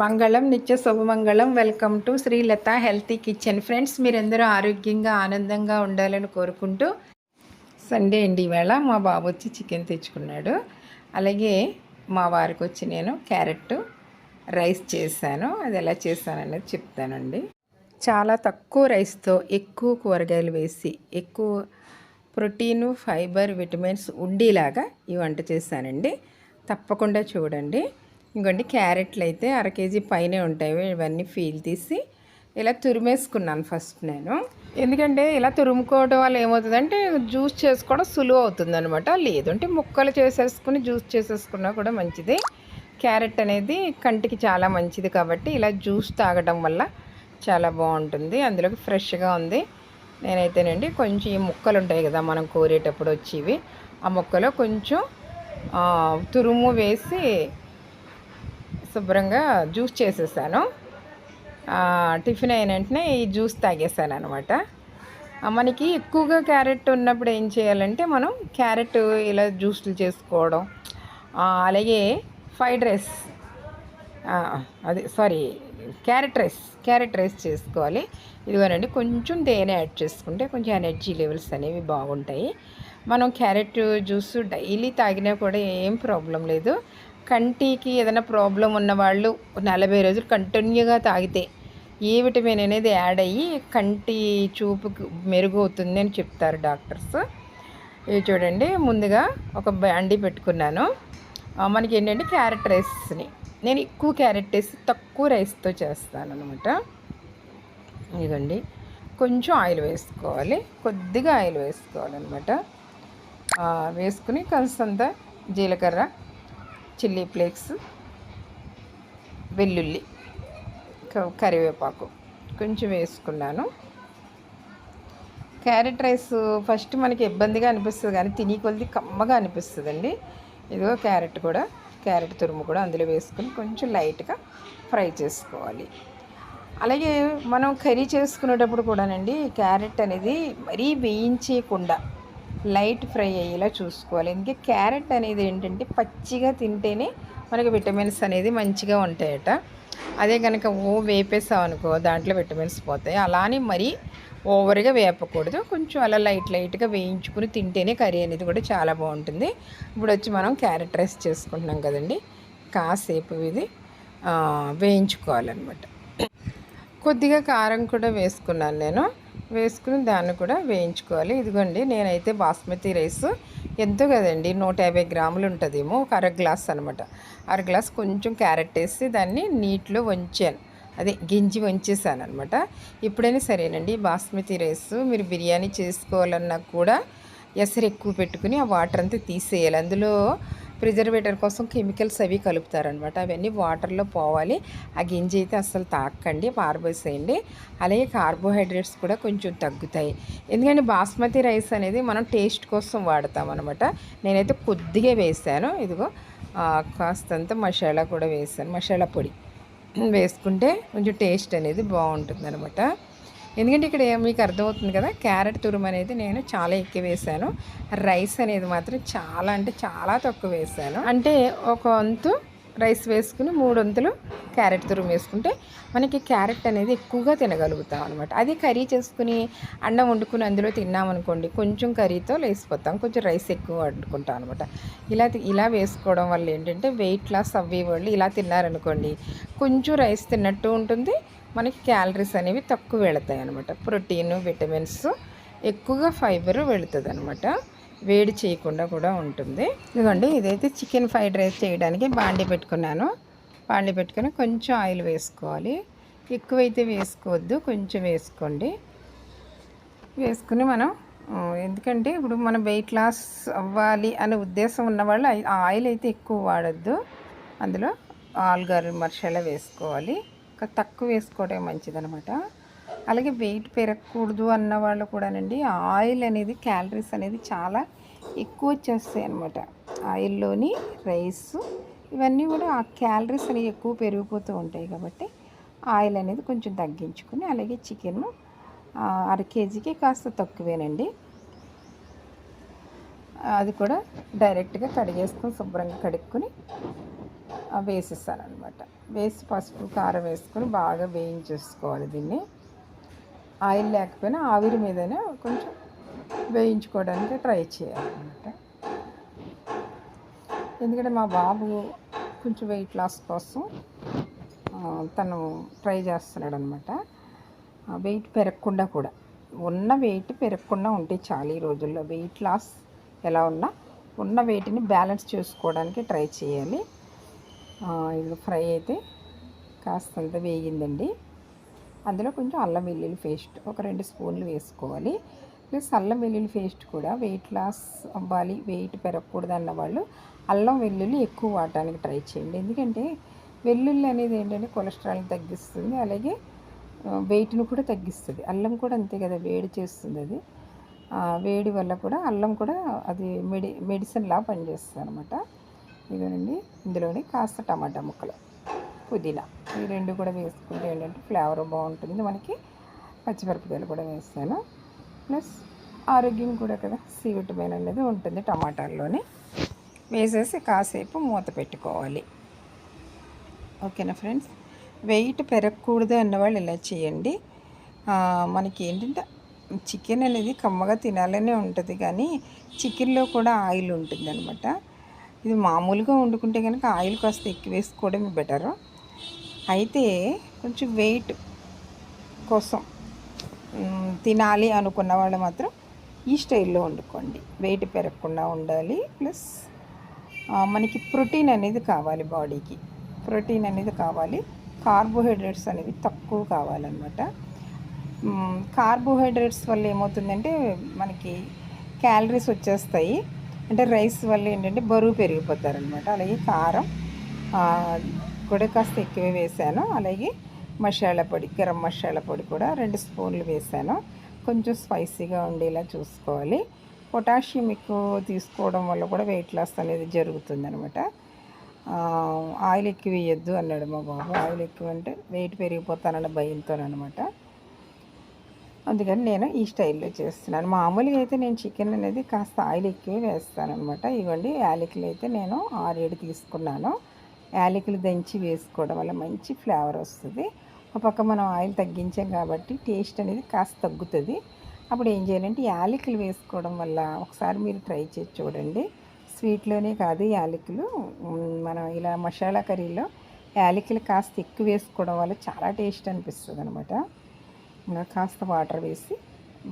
మంగళం నిత్య శుభమంగళం welcome to Srilatha healthy kitchen friends మీరందరూ ఆరోగ్యంగా ఆనందంగా ఉండాలని కోరుకుంటూ సండే అండి ఈవేళ మా బాబు వచ్చి చికెన్ తెచ్చుకున్నాడు. అలాగే మా వారికి వచ్చి నేను క్యారెట్ రైస్ చేశాను. అది ఎలా చేశాను అనేది చెప్తానండి. చాలా తక్కువ రైస్తో ఎక్కువ కూరగాయలు వేసి ఎక్కువ ప్రోటీను ఫైబర్ విటమిన్స్ ఉండేలాగా ఈ వంట చేశానండి. తప్పకుండా చూడండి. ఇంకోండి క్యారెట్లు అయితే అర కేజీ పైనే ఉంటాయి. ఇవన్నీ ఫీల్ తీసి ఇలా తురిమేసుకున్నాను ఫస్ట్ నేను. ఎందుకంటే ఇలా తురుముకోవడం వల్ల ఏమవుతుందంటే జ్యూస్ చేసుకోవడం సులువు అవుతుంది అనమాట లేదంటే ముక్కలు చేసేసుకుని జ్యూస్ చేసేసుకున్నా కూడా మంచిది. క్యారెట్ అనేది కంటికి చాలా మంచిది కాబట్టి ఇలా జ్యూస్ తాగడం వల్ల చాలా బాగుంటుంది. అందులోకి ఫ్రెష్గా ఉంది. నేనైతేనండి కొంచెం ఈ ముక్కలు ఉంటాయి కదా మనం కోరేటప్పుడు వచ్చేవి ఆ ముక్కలో కొంచెం తురుము వేసి శుభ్రంగా జ్యూస్ చేసేసాను. టిఫిన్ అయిన వెంటనే ఈ జ్యూస్ తాగేసాను అనమాట మనకి ఎక్కువగా క్యారెట్ ఉన్నప్పుడు ఏం చేయాలంటే మనం క్యారెట్ ఇలా జ్యూస్లు చేసుకోవడం. అలాగే ఫ్రైడ్ రైస్. అది sorry carrot rice carrot rice చేసుకోవాలి. ఇదిగోనండి కొంచెం తేనె యాడ్ చేసుకుంటే కొంచెం ఎనర్జీ లెవెల్స్ అనేవి బాగుంటాయి. మనం క్యారెట్ జ్యూస్ డైలీ తాగినా కూడా ఏం ప్రాబ్లం లేదు. కంటికి ఏదైనా ప్రాబ్లం ఉన్న వాళ్ళు నలభై రోజులు కంటిన్యూగా తాగితే ఏ విటమిన్ అనేది యాడ్ అయ్యి కంటి చూపుకు మెరుగవుతుంది అని చెప్తారు డాక్టర్స్. ఇవి చూడండి ముందుగా ఒక బండి పెట్టుకున్నాను. మనకి ఏంటంటే క్యారెట్ రైస్ని. నేను ఎక్కువ క్యారెట్ రైస్ తక్కువ రైస్తో చేస్తాను అనమాట ఇదండి కొంచెం ఆయిల్ వేసుకోవాలి కొద్దిగా ఆయిల్ వేసుకోవాలన్నమాట. వేసుకుని కలిసంత జీలకర్ర చిల్లీ ఫ్లేక్స్ వెల్లుల్లి కరివేపాకు కొంచెం వేసుకున్నాను. క్యారెట్ రైస్ ఫస్ట్ మనకి ఇబ్బందిగా అనిపిస్తుంది కానీ తిని కొద్ది కమ్మగా అనిపిస్తుందండి. ఇదిగో క్యారెట్ కూడా క్యారెట్ తురుము కూడా అందులో వేసుకొని కొంచెం లైట్గా ఫ్రై చేసుకోవాలి. అలాగే మనం కర్రీ చేసుకునేటప్పుడు కూడానండి క్యారెట్ అనేది మరీ వేయించకుండా లైట్ ఫ్రై అయ్యేలా చూసుకోవాలి. ఎందుకంటే క్యారెట్ అనేది ఏంటంటే పచ్చిగా తింటేనే మనకి విటమిన్స్ అనేది మంచిగా ఉంటాయట. అదే కనుక ఓ వేపేసాం అనుకో దాంట్లో విటమిన్స్ పోతాయి. అలానే మరీ ఓవర్గా వేపకూడదు. కొంచెం అలా లైట్ లైట్గా వేయించుకుని తింటేనే కర్రీ అనేది కూడా చాలా బాగుంటుంది. ఇప్పుడు వచ్చి మనం క్యారెట్ రైస్ చేసుకుంటున్నాం కదండి. కాసేపు ఇది వేయించుకోవాలన్నమాట. కొద్దిగా కారం కూడా వేసుకున్నాను నేను. వేసుకుని దాన్ని కూడా వేయించుకోవాలి. ఇదిగోండి నేనైతే బాస్మతి రైస్. ఎంతో కదండి నూట యాభై గ్రాములు ఉంటుందేమో ఒక అర గ్లాస్ అనమాట అర గ్లాస్ కొంచెం క్యారెట్ వేసి దాన్ని నీటిలో వంచాను. అదే గింజి వంచేసాను అనమాట ఇప్పుడైనా సరేనండి బాస్మతి రైస్ మీరు బిర్యానీ చేసుకోవాలన్నా కూడా ఎసరు ఎక్కువ పెట్టుకుని ఆ వాటర్ అంతా తీసేయాలి. అందులో ప్రిజర్వేటర్ కోసం కెమికల్స్ అవి కలుపుతారనమాట అవన్నీ వాటర్లో పోవాలి. ఆ గింజ అయితే అస్సలు తాకండి పారబోసేయండి. అలాగే కార్బోహైడ్రేట్స్ కూడా కొంచెం తగ్గుతాయి. ఎందుకంటే బాస్మతి రైస్ అనేది మనం టేస్ట్ కోసం వాడతాం అనమాట నేనైతే కొద్దిగా వేసాను. ఇదిగో కాస్తంత మసాలా కూడా వేసాను. మసాలా పొడి. వేసుకుంటే కొంచెం టేస్ట్ అనేది బాగుంటుంది అనమాట ఎందుకంటే ఇక్కడ మీకు అర్థమవుతుంది కదా క్యారెట్ తురుము అనేది నేను చాలా ఎక్కువ వేసాను. రైస్ అనేది మాత్రం చాలా అంటే చాలా తక్కువ వేసాను. అంటే ఒక వంతు రైస్ వేసుకుని మూడు వంతులు క్యారెట్ తురుము వేసుకుంటే మనకి క్యారెట్ అనేది ఎక్కువగా తినగలుగుతాం అనమాట అది కర్రీ చేసుకుని అన్నం వండుకుని అందులో తిన్నామనుకోండి కొంచెం కర్రీతో లేసిపోతాం కొంచెం రైస్ ఎక్కువ వండుకుంటాం అనమాట ఇలా ఇలా వేసుకోవడం వల్ల ఏంటంటే వెయిట్ లాస్ అవ్వే వాళ్ళు ఇలా తిన్నారనుకోండి కొంచెం రైస్ తిన్నట్టు ఉంటుంది మనకి క్యాలరీస్ అనేవి తక్కువ వెళతాయి అనమాట ప్రోటీన్ విటమిన్స్ ఎక్కువగా ఫైబర్ వెళుతుంది అనమాట వేడి చేయకుండా కూడా ఉంటుంది. ఇదిగోండి ఇదైతే చికెన్ ఫ్రైడ్ రైస్ చేయడానికి బాండి పెట్టుకున్నాను. బాండి పెట్టుకొని కొంచెం ఆయిల్ వేసుకోవాలి. ఎక్కువైతే వేసుకోవద్దు కొంచెం వేసుకోండి. వేసుకుని మనం ఎందుకంటే ఇప్పుడు మనం వెయిట్ లాస్ అవ్వాలి అనే ఉద్దేశం ఉన్నవాళ్ళు ఆయిల్ అయితే ఎక్కువ వాడద్దు. అందులో ఆలుగారు మర్షాల వేసుకోవాలి. తక్కువ వేసుకోవడం మంచిదనమాట అలాగే వెయిట్ పెరగకూడదు అన్న వాళ్ళు కూడానండి ఆయిల్ అనేది క్యాలరీస్ అనేది చాలా ఎక్కువ వచ్చేస్తాయి అనమాట ఆయిల్లోని రైస్ ఇవన్నీ కూడా ఆ క్యాలరీస్ అనేవి ఎక్కువ పెరిగిపోతూ ఉంటాయి కాబట్టి ఆయిల్ అనేది కొంచెం తగ్గించుకుని అలాగే చికెన్ అర కేజీకి కాస్త తక్కువేనండి. అది కూడా డైరెక్ట్గా కడిగేసుకొని శుభ్రంగా కడుక్కొని వేసేస్తాను అనమాట వేసి పసుపు కారం వేసుకొని బాగా వేయించేసుకోవాలి దీన్ని. ఆయిల్ లేకపోయినా ఆవిరి మీదనే కొంచెం వేయించుకోవడానికి ట్రై చేయాలన్నమాట. ఎందుకంటే మా బాబు కొంచెం వెయిట్ లాస్ కోసం తను ట్రై చేస్తున్నాడు అనమాట వెయిట్ పెరగకుండా కూడా. ఉన్న వెయిట్ పెరగకుండా ఉంటే చాలు ఈ రోజుల్లో. వెయిట్ లాస్ ఎలా ఉన్నా ఉన్న వెయిట్ని బ్యాలెన్స్ చేసుకోవడానికి ట్రై చేయాలి. ఇప్పుడు ఫ్రై అయితే కాస్తంత వేగిందండి. అందులో కొంచెం అల్లం వెల్లుల్లి పేస్ట్ ఒక రెండు స్పూన్లు వేసుకోవాలి. ప్లస్ అల్లం వెల్లుల్లి పేస్ట్ కూడా వెయిట్ లాస్ అవ్వాలి వెయిట్ పెరగకూడదు అన్న వాళ్ళు అల్లం వెల్లుల్లి ఎక్కువ వాడటానికి ట్రై చేయండి. ఎందుకంటే వెల్లుల్లి అనేది ఏంటంటే కొలెస్ట్రాల్ని తగ్గిస్తుంది అలాగే వెయిట్ను కూడా తగ్గిస్తుంది. అల్లం కూడా అంతే కదా వేడి చేస్తుంది అది. వేడి వల్ల కూడా అల్లం కూడా అది మెడి మెడిసిన్లా పనిచేస్తుంది అనమాట ఇదిగోనండి ఇందులోనే కాస్త టమాటా ముక్కలు. పుదీనా. ఈ రెండు కూడా వేసుకుంటే ఏంటంటే ఫ్లేవర్ బాగుంటుంది. మనకి పచ్చిమిరపకాయలు కూడా వేస్తాను ప్లస్ ఆరోగ్యం కూడా కదా సి విటమిన్ అనేది ఉంటుంది టమాటాల్లోని. వేసేసి కాసేపు మూత పెట్టుకోవాలి. ఓకేనా ఫ్రెండ్స్? వెయిట్ పెరగకూడదు అన్నవాళ్ళు ఇలా చేయండి. మనకి ఏంటంటే చికెన్ అనేది కమ్మగా తినాలనే ఉంటుంది కానీ చికెన్లో కూడా ఆయిల్ ఉంటుంది అనమాట ఇది మామూలుగా వండుకుంటే కనుక ఆయిల్ కాస్త ఎక్కువ వేసుకోవడమే బెటరు. అయితే కొంచెం వెయిట్ కోసం తినాలి అనుకున్న వాళ్ళు మాత్రం ఈ స్టైల్లో వండుకోండి. వెయిట్ పెరగకుండా ఉండాలి. ప్లస్ మనకి ప్రోటీన్ అనేది కావాలి బాడీకి. ప్రోటీన్ అనేది కావాలి. కార్బోహైడ్రేట్స్ అనేవి తక్కువ కావాలన్నమాట. కార్బోహైడ్రేట్స్ వల్ల ఏమవుతుందంటే మనకి క్యాలరీస్ వచ్చేస్తాయి. అంటే రైస్ వల్ల ఏంటంటే బరువు పెరిగిపోతారనమాట అలాగే కారం కూడా కాస్త ఎక్కువ వేసాను. అలాగే మసాలా పొడి గరం మసాలా పొడి కూడా రెండు స్పూన్లు వేసాను. కొంచెం స్పైసీగా ఉండేలా చూసుకోవాలి. పొటాషియం ఎక్కువ తీసుకోవడం వల్ల కూడా వెయిట్ లాస్ అనేది జరుగుతుంది అనమాట ఆయిల్ ఎక్కువ వేయద్దు అన్నాడు మా బాబు. ఆయిల్ ఎక్కువ అంటే వెయిట్ పెరిగిపోతానన్న భయంతో అనమాట అందుకని నేను ఈ స్టైల్లో చేస్తున్నాను. మామూలుగా అయితే నేను చికెన్ అనేది కాస్త ఆయిల్ ఎక్కువ వేస్తాను అనమాట ఇవ్వండి యాలకులు అయితే నేను ఆరేడు తీసుకున్నాను. యాలకులు దంచి వేసుకోవడం వల్ల మంచి ఫ్లేవర్ వస్తుంది. ఒక పక్క మనం ఆయిల్ తగ్గించాం కాబట్టి టేస్ట్ అనేది కాస్త తగ్గుతుంది. అప్పుడు ఏం చేయాలంటే యాలకులు వేసుకోవడం వల్ల ఒకసారి మీరు ట్రై చేసి చూడండి. స్వీట్లోనే కాదు యాలకులు. మనం ఇలా మసాలా కర్రీలో యాలకులు కాస్త ఎక్కువ వేసుకోవడం వల్ల చాలా టేస్ట్ అనిపిస్తుంది అనమాట ఇంకా కాస్త వాటర్ వేసి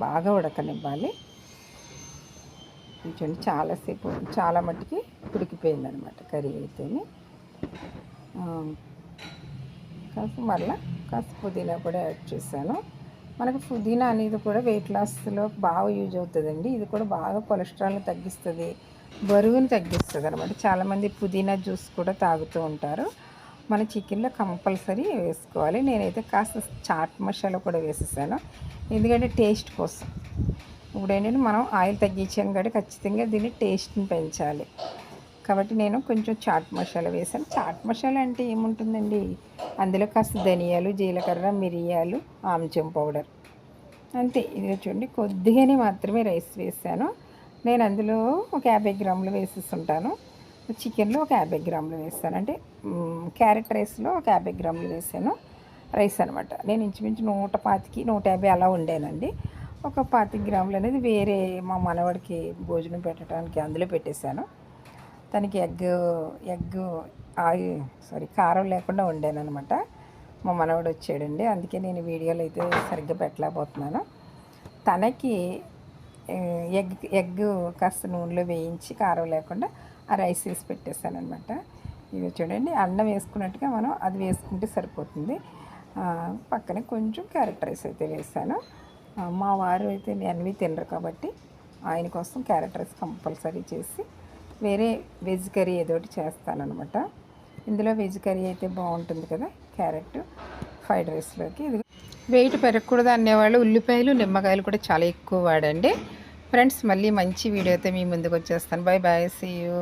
బాగా ఉడకనివ్వాలి. కొంచెం చాలాసేపు చాలా మట్టుకి ఉడికిపోయింది అనమాట కర్రీ అయితేనే. కాస్త మళ్ళీ కాస్త పుదీనా కూడా యాడ్ చేశాను. మనకు పుదీనా అనేది కూడా వెయిట్ లాస్లో బాగా యూజ్ అవుతుందండి. ఇది కూడా బాగా కొలెస్ట్రాల్ని తగ్గిస్తుంది బరువుని తగ్గిస్తుంది అనమాట చాలామంది పుదీనా జ్యూస్ కూడా తాగుతూ ఉంటారు. మన చికెన్లో కంపల్సరీ వేసుకోవాలి. నేనైతే కాస్త చాట్ మసాలా కూడా వేసేసాను. ఎందుకంటే టేస్ట్ కోసం. ఇప్పుడు ఏంటంటే మనం ఆయిల్ తగ్గించాం కాబట్టి ఖచ్చితంగా దీన్ని టేస్ట్ని పెంచాలి. కాబట్టి నేను కొంచెం చాట్ మసాలా వేసాను. చాట్ మసాలా అంటే ఏముంటుందండి? అందులో కాస్త ధనియాలు జీలకర్ర మిరియాలు ఆమ్చం పౌడర్. అంతే. ఇది చూడండి కొద్దిగానే మాత్రమే రైస్ వేసాను. నేను అందులో ఒక యాభై గ్రాములు వేసేస్తుంటాను చికెన్లో ఒక యాభై గ్రాములు వేస్తాను. అంటే క్యారెట్ రైస్లో ఒక యాభై గ్రాములు వేసాను. రైస్ అనమాట నేను ఇంచుమించు నూట పాతికి నూట యాభై అలా ఉండేనండి ఒక పాతి గ్రాములు అనేది వేరే మా మనవడికి భోజనం పెట్టడానికి అందులో పెట్టేశాను. తనకి ఎగ్ ఎగ్ ఆయి సారీ కారం లేకుండా వండాను మా మనవడు వచ్చాడండి. అందుకే నేను వీడియోలు అయితే సరిగ్గా పెట్టలేకపోతున్నాను. తనకి ఎగ్ ఎగ్ కాస్త నూనెలో వేయించి కారం లేకుండా ఆ రైస్ వేసి పెట్టేస్తాను అనమాట ఇవి చూడండి అన్నం వేసుకున్నట్టుగా మనం అది వేసుకుంటే సరిపోతుంది. పక్కనే కొంచెం క్యారెట్ రైస్ అయితే వేసాను మా వారు అయితే అన్వి తినరు కాబట్టి ఆయన కోసం క్యారెట్ రైస్ కంపల్సరీ చేసి వేరే వెజ్ కర్రీ ఏదో ఒకటి చేస్తానమాట ఇందులో వెజ్ కర్రీ అయితే బాగుంటుంది కదా క్యారెట్ ఫ్రైడ్ రైస్లోకి. ఇది వెయిట్ పెరగకూడదు అనేవాళ్ళు ఉల్లిపాయలు నిమ్మకాయలు కూడా చాలా ఎక్కువ వాడండి. ఫ్రెండ్స్ మళ్ళీ మంచి వీడియోతో మీ ముందుకు వచ్చేస్తాను. Bye bye see you